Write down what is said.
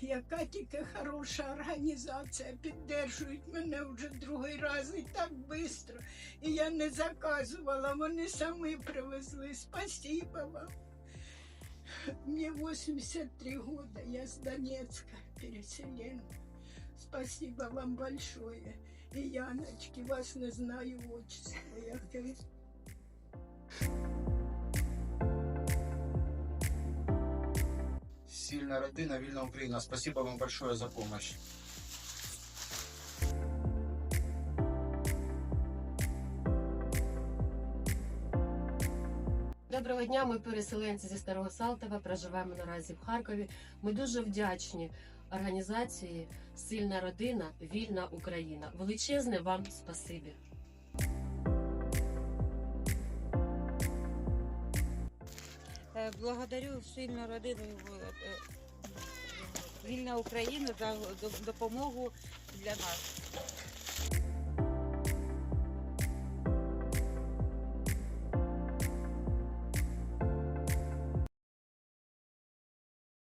яка тільки хороша організація, піддержують мене вже другий раз і так швидко. І я не заказувала, вони самі привезли. Спасибо вам. Мне 83 года, я с Донецка, переселенка. Спасибо вам большое. И Яночки, вас не знаю отчество. Я Сильная родина, вільна Україна. Спасибо вам большое за помощь. Доброго дня, ми переселенці зі Старого Салтова, проживаємо наразі в Харкові. Ми дуже вдячні організації Сильна родина, вільна Україна. Величезне вам спасибі. Благодарю сильну родину е, е, Вільна Україна за допомогу для нас.